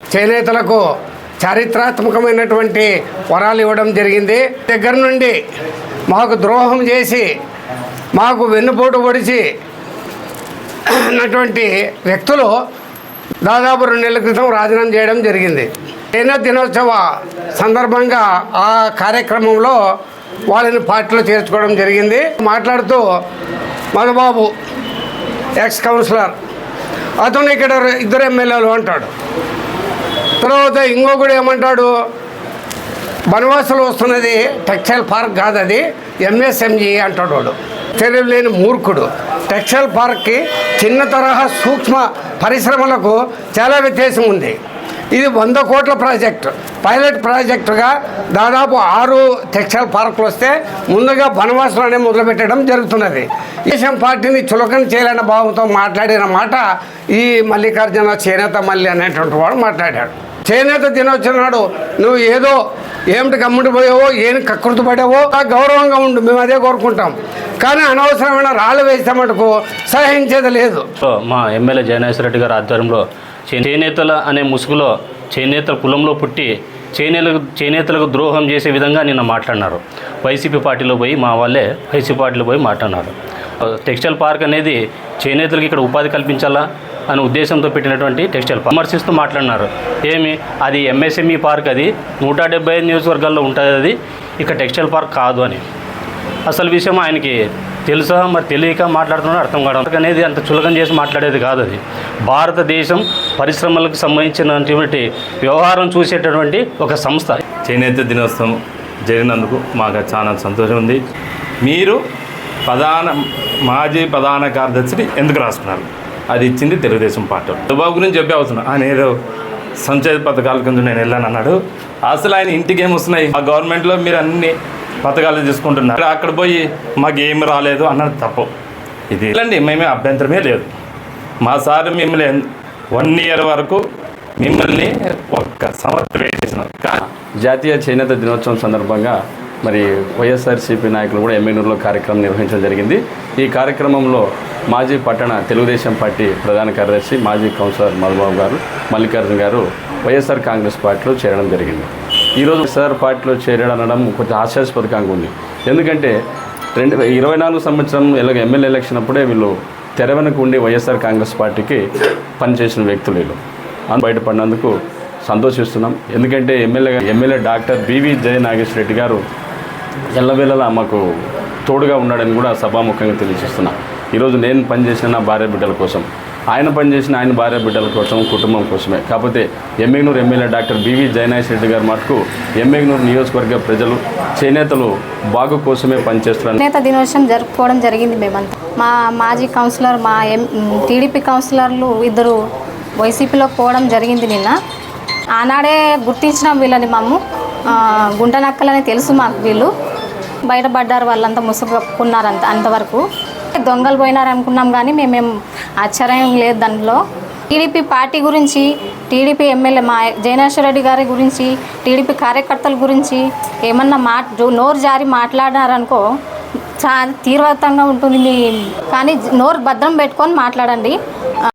చేనేతలకు చారిత్రాత్మకమైనటువంటి వరాలు ఇవ్వడం జరిగింది. దగ్గర నుండి మాకు ద్రోహం చేసి మాకు వెన్నుపోటు పొడిచి ఉన్నటువంటి వ్యక్తులు దాదాపు రెండు నెలల క్రితం రాజీనామా చేయడం జరిగింది. చేనేత దినోత్సవ సందర్భంగా ఆ కార్యక్రమంలో వాళ్ళని పార్టీలో చేర్చుకోవడం జరిగింది. మాట్లాడుతూ మధుబాబు ఎక్స్ కౌన్సిలర్ అతను ఇక్కడ ఇద్దరు ఎమ్మెల్యేలు అంటాడు. తర్వాత ఇంకొకడు ఏమంటాడు బనవాసులు వస్తున్నది టెక్స్టైల్ పార్క్ కాదు అది ఎంఎస్ఎంజీ అంటాడు వాడు. తెలియలేని మూర్ఖుడు. టెక్స్టైల్ పార్క్కి చిన్న తరహా సూక్ష్మ పరిశ్రమలకు చాలా వ్యత్యాసం ఉంది. ఇది వంద కోట్ల ప్రాజెక్టు. పైలట్ ప్రాజెక్టుగా దాదాపు ఆరు టెక్స్టైల్ పార్కులు వస్తే ముందుగా బనవాసులోనే మొదలుపెట్టడం జరుగుతున్నది. దేశం పార్టీని చులకన చేయాలన్న భావంతో మాట్లాడిన మాట ఈ మల్లికార్జున చేనేత మల్లి అనేటువంటి వాడు మాట్లాడాడు. చేనేత దినోత్సవం నాడు నువ్వు ఏదో ఏమిటి కమ్ముడు పోయావో ఏం కకృతి పడావో ఆ గౌరవంగా ఉండు మేము అదే కోరుకుంటాం. కానీ అనవసరమైన రాళ్ళు వేస్తే మటుకు సహించేది లేదు. మా ఎమ్మెల్యే జయనేశ్వర రెడ్డి గారి ఆధ్వర్యంలో చేనేతల అనే ముసుగులో చేనేతల కులంలో పుట్టి చేనేతలకు చేనేతలకు ద్రోహం చేసే విధంగా నిన్న మాట్లాడినారు. వైసీపీ పార్టీలో పోయి మా వాళ్ళే వైసీపీ పార్టీలో పోయి మాట్లాడినారు. టెక్స్టైల్ పార్క్ అనేది చేనేతలకు ఇక్కడ ఉపాధి కల్పించాలా అనే ఉద్దేశంతో పెట్టినటువంటి టెక్స్టైల్ పార్క్. విమర్శిస్తూ మాట్లాడినారు. ఏమి? అది ఎంఎస్ఎంఈ పార్క్ అది. నూట డెబ్బై ఐదు నియోజకవర్గాల్లో ఉంటుంది అది. ఇక్కడ టెక్స్టైల్ పార్క్ కాదు అని. అసలు విషయం ఆయనకి తెలుసా? మరి తెలియక మాట్లాడుతున్నాడు అర్థం కావడం. అనేది అంత చులకం చేసి మాట్లాడేది కాదు అది. భారతదేశం పరిశ్రమలకు సంబంధించినటువంటి వ్యవహారం చూసేటటువంటి ఒక సంస్థ. చేనేత దినోత్సవం జరిగినందుకు మాకు చాలా సంతోషం ఉంది. మీరు ప్రధాన మాజీ ప్రధాన కార్యదర్శిని ఎందుకు రాసుకున్నారు అది ఇచ్చింది తెలుగుదేశం పార్టీ దుబాబు గురించి చెప్పే అవుతున్నా ఆయన ఏదో సంచయ పథకాల కింద నేను వెళ్ళాను అన్నాడు అసలు ఆయన ఇంటికి ఏం వస్తున్నాయి? ఆ గవర్నమెంట్లో మీరు అన్ని పథకాలు తీసుకుంటున్నారు అక్కడ పోయి మాకు ఏమి రాలేదు అన్నది తప్పు. ఇది ఇలాంటి మేమే అభ్యంతరమే లేదు. మా సార్ మిమ్మల్ని వన్ ఇయర్ వరకు మిమ్మల్ని ఒక్క సంవత్సరం వేసేసినారు కానీ జాతీయ చేనేత దినోత్సవం సందర్భంగా మరి వైఎస్ఆర్సీపీ నాయకులు కూడా ఎమ్మెనూరులో కార్యక్రమం నిర్వహించడం జరిగింది. ఈ కార్యక్రమంలో మాజీ పట్టణ తెలుగుదేశం పార్టీ ప్రధాన కార్యదర్శి మాజీ కౌన్సిలర్ మధుబాబు గారు మల్లికార్జున గారు వైఎస్ఆర్ కాంగ్రెస్ పార్టీలో చేరడం జరిగింది. ఈరోజు సార్ పార్టీలో చేరడం కొంచెం హాస్యాస్పదకంగా ఉంది. ఎందుకంటే రెండు ఇరవై నాలుగు సంవత్సరం ఎలాగ ఎమ్మెల్యే ఎలక్షన్ అప్పుడే వీళ్ళు తెర వెనక ఉండి వైఎస్ఆర్ కాంగ్రెస్ పార్టీకి పనిచేసిన వ్యక్తులు వీళ్ళు. అని బయటపడినందుకు సంతోషిస్తున్నాం. ఎందుకంటే MLA MLA doctor B V Jaya Nageswara Reddy గారు ఎల్లవేళలా మాకు తోడుగా ఉన్నాడని కూడా సభాముఖంగా తెలియజేస్తున్నా. ఈరోజు నేను పనిచేసిన నా భార్య బిడ్డల కోసం. ఆయన పనిచేసిన ఆయన భార్య బిడ్డల కోసం కుటుంబం కోసమే. కాకపోతే Yemmiganur MLA doctor B V Jayanath Reddy గారు మటుకు ఎమ్మెగ్నూరు నియోజకవర్గ ప్రజలు చేనేతలు బాగు కోసమే పనిచేస్తున్నారు. చేనేత దినోత్సవం జరుపుకోవడం జరిగింది మేమంతా. మా మాజీ కౌన్సిలర్ మా ఎం టీడీపీ కౌన్సిలర్లు ఇద్దరు వైసీపీలో పోవడం జరిగింది నిన్న. ఆనాడే గుర్తించినాం వీళ్ళని మాము. ఆ, గుంట తెలుసు మాకు వీళ్ళు. బయటపడ్డారు వాళ్ళంతా ముసుగు కప్పుకున్నారు అంత అంతవరకు. దొంగలు పోయినారు అనుకున్నాం కానీ మేమేం ఆశ్చర్యం లేదు దానిలో. టీడీపీ పార్టీ గురించి టీడీపీ ఎమ్మెల్యే మా జయనేశ్వర రెడ్డి గారి గురించి టీడీపీ కార్యకర్తల గురించి ఏమన్నా మాట నోరు జారి మాట్లాడినారనుకో చాలా తీవ్రతంగా ఉంటుంది. కానీ నోరు భద్రం పెట్టుకొని మాట్లాడండి.